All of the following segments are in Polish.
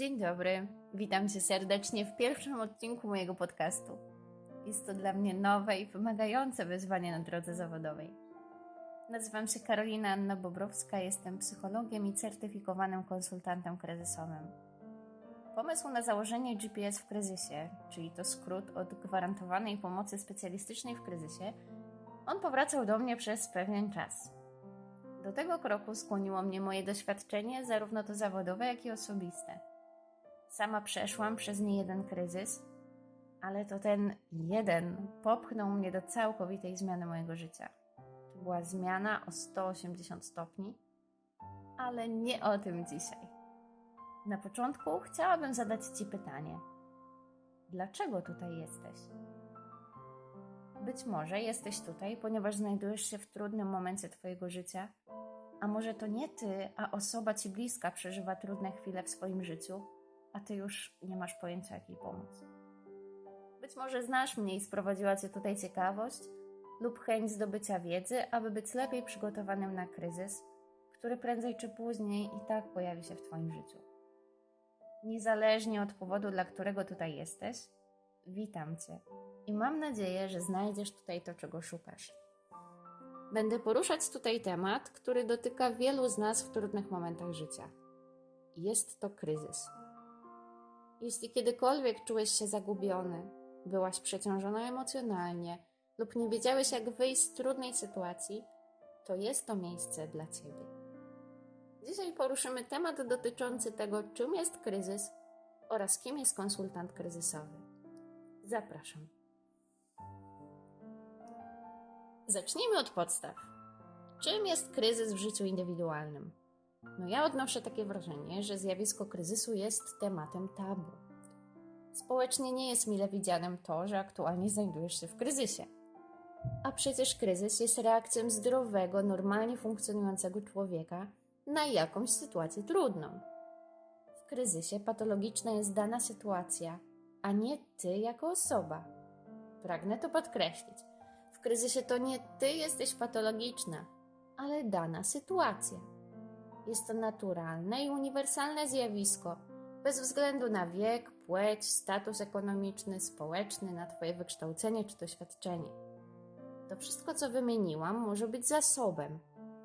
Dzień dobry, witam Cię serdecznie w pierwszym odcinku mojego podcastu. Jest to dla mnie nowe i wymagające wyzwanie na drodze zawodowej. Nazywam się Karolina Anna Bobrowska, jestem psychologiem i certyfikowanym konsultantem kryzysowym. Pomysł na założenie GPS w kryzysie, czyli to skrót od gwarantowanej pomocy specjalistycznej w kryzysie, on powracał do mnie przez pewien czas. Do tego kroku skłoniło mnie moje doświadczenie, zarówno to zawodowe, jak i osobiste. Sama przeszłam przez niejeden kryzys, ale to ten jeden popchnął mnie do całkowitej zmiany mojego życia. To była zmiana o 180 stopni, ale nie o tym dzisiaj. Na początku chciałabym zadać Ci pytanie: dlaczego tutaj jesteś? Być może jesteś tutaj, ponieważ znajdujesz się w trudnym momencie Twojego życia, a może to nie Ty, a osoba Ci bliska przeżywa trudne chwile w swoim życiu, a Ty już nie masz pojęcia, jak jej pomóc. Być może znasz mnie i sprowadziła Cię tutaj ciekawość lub chęć zdobycia wiedzy, aby być lepiej przygotowanym na kryzys, który prędzej czy później i tak pojawi się w Twoim życiu. Niezależnie od powodu, dla którego tutaj jesteś, witam Cię i mam nadzieję, że znajdziesz tutaj to, czego szukasz. Będę poruszać tutaj temat, który dotyka wielu z nas w trudnych momentach życia. Jest to kryzys. Jeśli kiedykolwiek czułeś się zagubiony, byłaś przeciążona emocjonalnie lub nie wiedziałeś, jak wyjść z trudnej sytuacji, to jest to miejsce dla Ciebie. Dzisiaj poruszymy temat dotyczący tego, czym jest kryzys oraz kim jest konsultant kryzysowy. Zapraszam. Zacznijmy od podstaw. Czym jest kryzys w życiu indywidualnym? No ja odnoszę takie wrażenie, że zjawisko kryzysu jest tematem tabu. Społecznie nie jest mile widzianym to, że aktualnie znajdujesz się w kryzysie. A przecież kryzys jest reakcją zdrowego, normalnie funkcjonującego człowieka na jakąś sytuację trudną. W kryzysie patologiczna jest dana sytuacja, a nie ty jako osoba. Pragnę to podkreślić. W kryzysie to nie ty jesteś patologiczna, ale dana sytuacja. Jest to naturalne i uniwersalne zjawisko, bez względu na wiek, płeć, status ekonomiczny, społeczny, na Twoje wykształcenie czy doświadczenie. To wszystko, co wymieniłam, może być zasobem,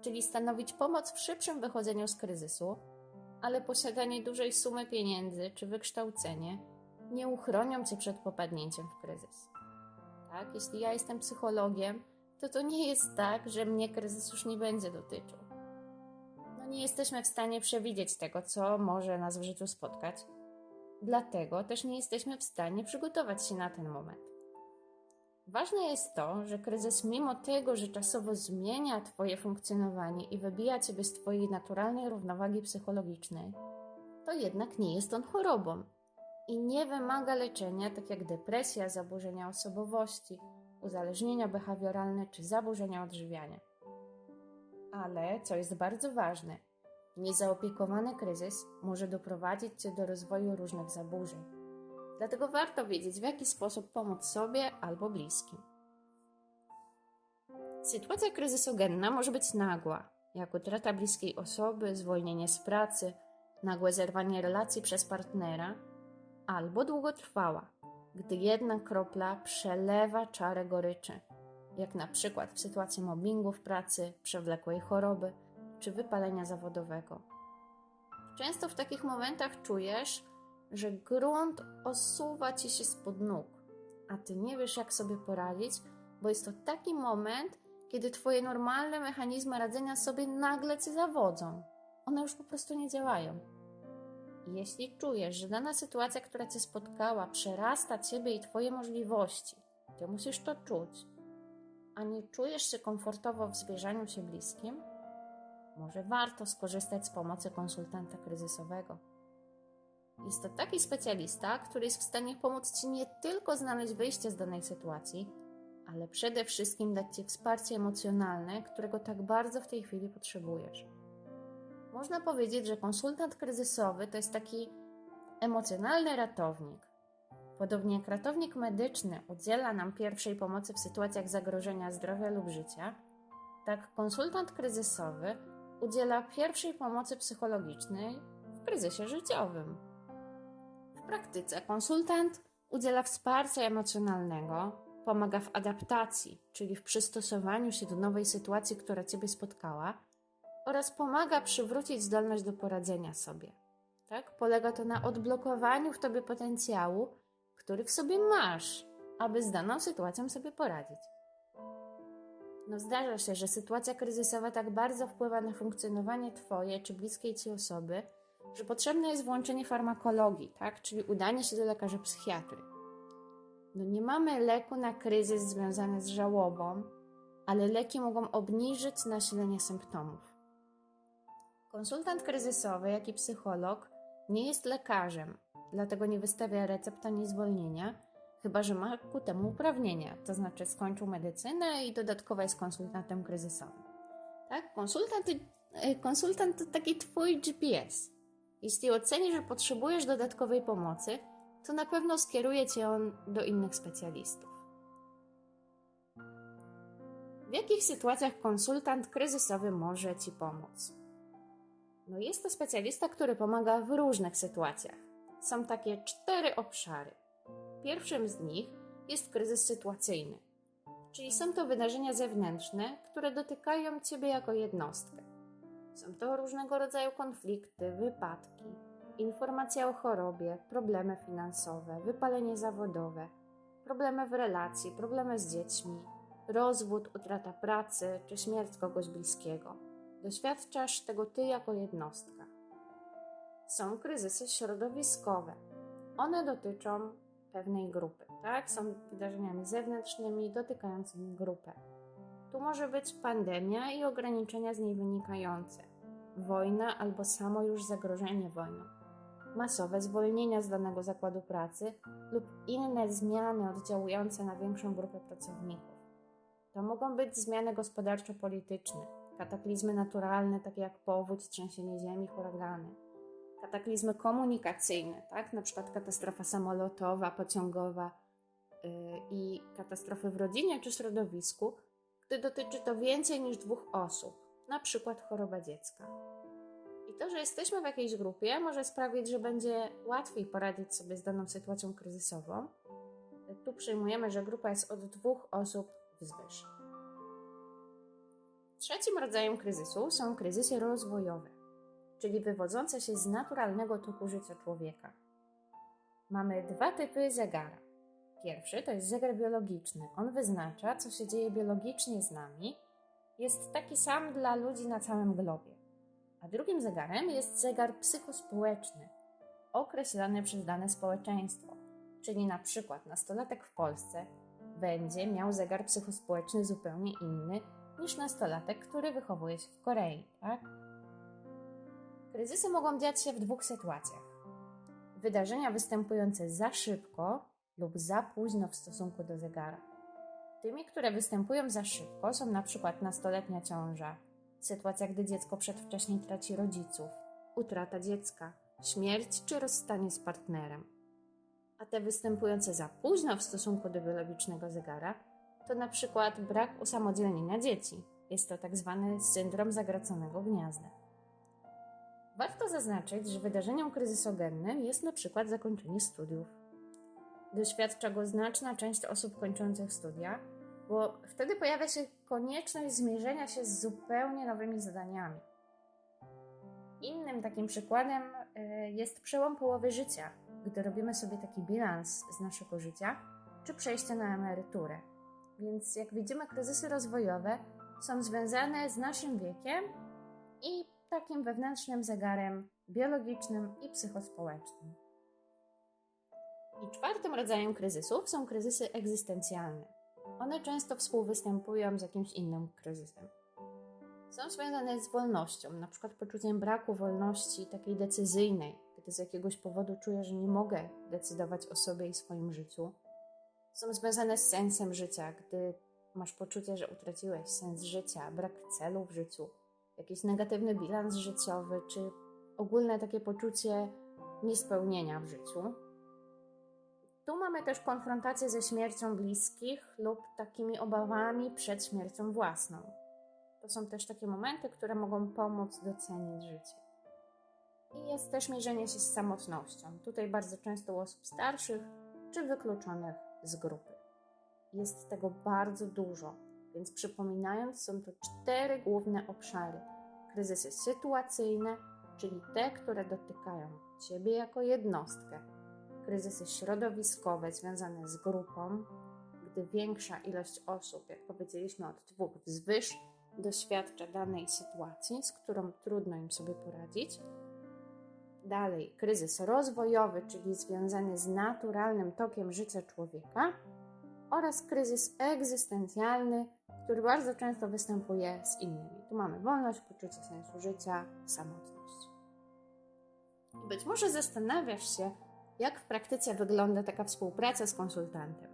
czyli stanowić pomoc w szybszym wychodzeniu z kryzysu, ale posiadanie dużej sumy pieniędzy czy wykształcenie nie uchronią Cię przed popadnięciem w kryzys. Tak, jeśli ja jestem psychologiem, to to nie jest tak, że mnie kryzys już nie będzie dotyczył nie jesteśmy w stanie przewidzieć tego, co może nas w życiu spotkać. Dlatego też nie jesteśmy w stanie przygotować się na ten moment. Ważne jest to, że kryzys, mimo tego, że czasowo zmienia Twoje funkcjonowanie i wybija Ciebie z Twojej naturalnej równowagi psychologicznej, to jednak nie jest on chorobą i nie wymaga leczenia, tak jak depresja, zaburzenia osobowości, uzależnienia behawioralne czy zaburzenia odżywiania. Ale, co jest bardzo ważne, niezaopiekowany kryzys może doprowadzić Cię do rozwoju różnych zaburzeń. Dlatego warto wiedzieć, w jaki sposób pomóc sobie albo bliskim. Sytuacja kryzysogenna może być nagła, jak utrata bliskiej osoby, zwolnienie z pracy, nagłe zerwanie relacji przez partnera, albo długotrwała, gdy jedna kropla przelewa czarę goryczy jak na przykład w sytuacji mobbingu w pracy, przewlekłej choroby czy wypalenia zawodowego. Często w takich momentach czujesz, że grunt osuwa ci się spod nóg, a ty nie wiesz, jak sobie poradzić, bo jest to taki moment, kiedy twoje normalne mechanizmy radzenia sobie nagle cię zawodzą. One już po prostu nie działają. Jeśli czujesz, że dana sytuacja, która cię spotkała, przerasta ciebie i twoje możliwości, ty musisz to czuć a nie czujesz się komfortowo w zwierzaniu się bliskim, może warto skorzystać z pomocy konsultanta kryzysowego. Jest to taki specjalista, który jest w stanie pomóc Ci nie tylko znaleźć wyjście z danej sytuacji, ale przede wszystkim dać Ci wsparcie emocjonalne, którego tak bardzo w tej chwili potrzebujesz. Można powiedzieć, że konsultant kryzysowy to jest taki emocjonalny ratownik, Podobnie jak ratownik medyczny udziela nam pierwszej pomocy w sytuacjach zagrożenia zdrowia lub życia, tak konsultant kryzysowy udziela pierwszej pomocy psychologicznej w kryzysie życiowym. praktyce konsultant udziela wsparcia emocjonalnego, pomaga w adaptacji, czyli w przystosowaniu się do nowej sytuacji, która Ciebie spotkała, oraz pomaga przywrócić zdolność do poradzenia sobie. Tak? Polega to na odblokowaniu w Tobie potencjału, który w sobie masz, aby z daną sytuacją sobie poradzić. No zdarza się, że sytuacja kryzysowa tak bardzo wpływa na funkcjonowanie Twoje czy bliskiej Ci osoby, że potrzebne jest włączenie farmakologii, tak? czyli udanie się do lekarza psychiatry. No nie mamy leku na kryzys związany z żałobą, ale leki mogą obniżyć nasilenie symptomów. Konsultant kryzysowy, jak i psycholog, nie jest lekarzem, dlatego nie wystawia recept ani zwolnienia, chyba że ma ku temu uprawnienia, to znaczy skończył medycynę i dodatkowo jest konsultantem kryzysowym. Tak? Konsultant, y, konsultant to taki twój GPS. Jeśli oceni, że potrzebujesz dodatkowej pomocy, to na pewno skieruje cię on do innych specjalistów. W jakich sytuacjach konsultant kryzysowy może ci pomóc? No jest to specjalista, który pomaga w różnych sytuacjach. Są takie cztery obszary. Pierwszym z nich jest kryzys sytuacyjny, czyli są to wydarzenia zewnętrzne, które dotykają Ciebie jako jednostkę. Są to różnego rodzaju konflikty, wypadki, informacja o chorobie, problemy finansowe, wypalenie zawodowe, problemy w relacji, problemy z dziećmi, rozwód, utrata pracy czy śmierć kogoś bliskiego. Doświadczasz tego Ty jako jednostka. Są kryzysy środowiskowe. One dotyczą pewnej grupy, tak? Są wydarzeniami zewnętrznymi dotykającymi grupę. Tu może być pandemia i ograniczenia z niej wynikające, wojna albo samo już zagrożenie wojną, masowe zwolnienia z danego zakładu pracy lub inne zmiany oddziałujące na większą grupę pracowników. To mogą być zmiany gospodarczo-polityczne, kataklizmy naturalne, takie jak powódź, trzęsienie ziemi, huragany kataklizmy komunikacyjne, tak? na przykład katastrofa samolotowa, pociągowa yy, i katastrofy w rodzinie czy środowisku, gdy dotyczy to więcej niż dwóch osób, na przykład choroba dziecka. I to, że jesteśmy w jakiejś grupie, może sprawić, że będzie łatwiej poradzić sobie z daną sytuacją kryzysową. Tu przyjmujemy, że grupa jest od dwóch osób wzwyż. Trzecim rodzajem kryzysu są kryzysy rozwojowe czyli wywodzące się z naturalnego toku życia człowieka. Mamy dwa typy zegara. Pierwszy to jest zegar biologiczny. On wyznacza, co się dzieje biologicznie z nami. Jest taki sam dla ludzi na całym globie. A drugim zegarem jest zegar psychospołeczny, określany przez dane społeczeństwo. Czyli na przykład nastolatek w Polsce będzie miał zegar psychospołeczny zupełnie inny niż nastolatek, który wychowuje się w Korei, tak? Kryzysy mogą dziać się w dwóch sytuacjach. Wydarzenia występujące za szybko lub za późno w stosunku do zegara. Tymi, które występują za szybko, są na przykład nastoletnia ciąża, sytuacja, gdy dziecko przedwcześnie traci rodziców, utrata dziecka, śmierć czy rozstanie z partnerem. A te występujące za późno w stosunku do biologicznego zegara to na przykład brak usamodzielnienia dzieci. Jest to tak zwany syndrom zagraconego gniazda. Warto zaznaczyć, że wydarzeniem kryzysogennym jest na przykład zakończenie studiów. Doświadcza go znaczna część osób kończących studia, bo wtedy pojawia się konieczność zmierzenia się z zupełnie nowymi zadaniami. Innym takim przykładem y, jest przełom połowy życia, gdy robimy sobie taki bilans z naszego życia, czy przejście na emeryturę. Więc jak widzimy, kryzysy rozwojowe są związane z naszym wiekiem i takim wewnętrznym zegarem biologicznym i psychospołecznym. I czwartym rodzajem kryzysów są kryzysy egzystencjalne. One często współwystępują z jakimś innym kryzysem. Są związane z wolnością, na przykład poczuciem braku wolności takiej decyzyjnej, gdy z jakiegoś powodu czuję, że nie mogę decydować o sobie i swoim życiu. Są związane z sensem życia, gdy masz poczucie, że utraciłeś sens życia, brak celu w życiu, jakiś negatywny bilans życiowy, czy ogólne takie poczucie niespełnienia w życiu. Tu mamy też konfrontację ze śmiercią bliskich lub takimi obawami przed śmiercią własną. To są też takie momenty, które mogą pomóc docenić życie. I jest też mierzenie się z samotnością. Tutaj bardzo często u osób starszych czy wykluczonych z grupy. Jest tego bardzo dużo, więc przypominając, są to cztery główne obszary: kryzysy sytuacyjne, czyli te, które dotykają Ciebie jako jednostkę, kryzysy środowiskowe związane z grupą, gdy większa ilość osób, jak powiedzieliśmy, od dwóch wzwyż, doświadcza danej sytuacji, z którą trudno im sobie poradzić. Dalej, kryzys rozwojowy, czyli związany z naturalnym tokiem życia człowieka, oraz kryzys egzystencjalny, który bardzo często występuje z innymi. Tu mamy wolność, poczucie sensu życia, samotność. I być może zastanawiasz się, jak w praktyce wygląda taka współpraca z konsultantem.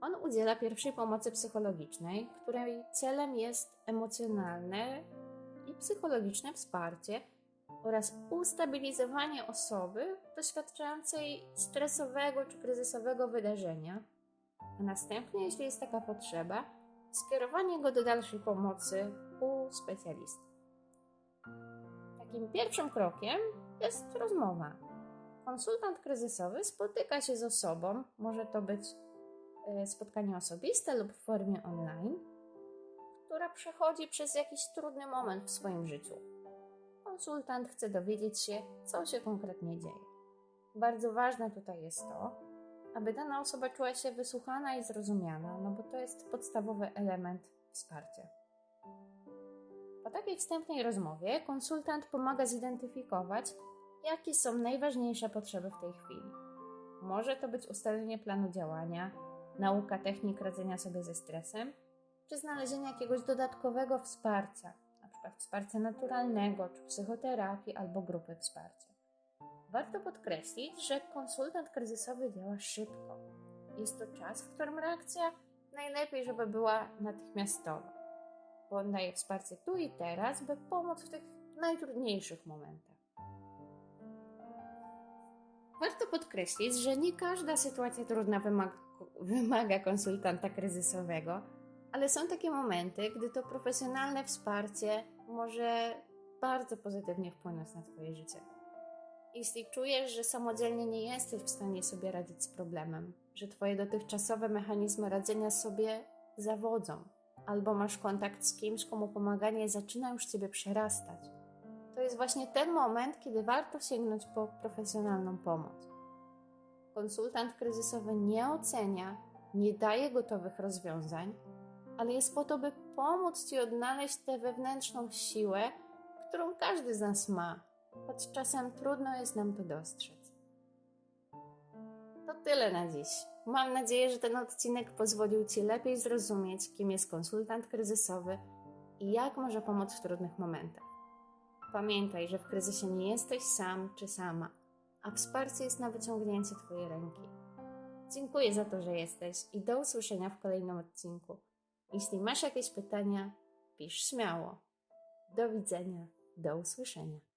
On udziela pierwszej pomocy psychologicznej, której celem jest emocjonalne i psychologiczne wsparcie oraz ustabilizowanie osoby doświadczającej stresowego czy kryzysowego wydarzenia, a następnie, jeśli jest taka potrzeba, skierowanie go do dalszej pomocy u specjalisty. Takim pierwszym krokiem jest rozmowa. Konsultant kryzysowy spotyka się z osobą, może to być e, spotkanie osobiste lub w formie online, która przechodzi przez jakiś trudny moment w swoim życiu. Konsultant chce dowiedzieć się, co się konkretnie dzieje. Bardzo ważne tutaj jest to, aby dana osoba czuła się wysłuchana i zrozumiana, no bo to jest podstawowy element wsparcia. Po takiej wstępnej rozmowie konsultant pomaga zidentyfikować, jakie są najważniejsze potrzeby w tej chwili. Może to być ustalenie planu działania, nauka technik radzenia sobie ze stresem, czy znalezienie jakiegoś dodatkowego wsparcia, np. wsparcia naturalnego, czy psychoterapii albo grupy wsparcia. Warto podkreślić, że konsultant kryzysowy działa szybko. Jest to czas, w którym reakcja najlepiej, żeby była natychmiastowa, bo on daje wsparcie tu i teraz, by pomóc w tych najtrudniejszych momentach. Warto podkreślić, że nie każda sytuacja trudna wymaga, wymaga konsultanta kryzysowego, ale są takie momenty, gdy to profesjonalne wsparcie może bardzo pozytywnie wpłynąć na Twoje życie. Jeśli czujesz, że samodzielnie nie jesteś w stanie sobie radzić z problemem, że Twoje dotychczasowe mechanizmy radzenia sobie zawodzą, albo masz kontakt z kimś, komu pomaganie zaczyna już Ciebie przerastać, to jest właśnie ten moment, kiedy warto sięgnąć po profesjonalną pomoc. Konsultant kryzysowy nie ocenia, nie daje gotowych rozwiązań, ale jest po to, by pomóc Ci odnaleźć tę wewnętrzną siłę, którą każdy z nas ma, choć czasem trudno jest nam to dostrzec. To tyle na dziś. Mam nadzieję, że ten odcinek pozwolił Ci lepiej zrozumieć, kim jest konsultant kryzysowy i jak może pomóc w trudnych momentach. Pamiętaj, że w kryzysie nie jesteś sam czy sama, a wsparcie jest na wyciągnięcie Twojej ręki. Dziękuję za to, że jesteś i do usłyszenia w kolejnym odcinku. Jeśli masz jakieś pytania, pisz śmiało. Do widzenia, do usłyszenia.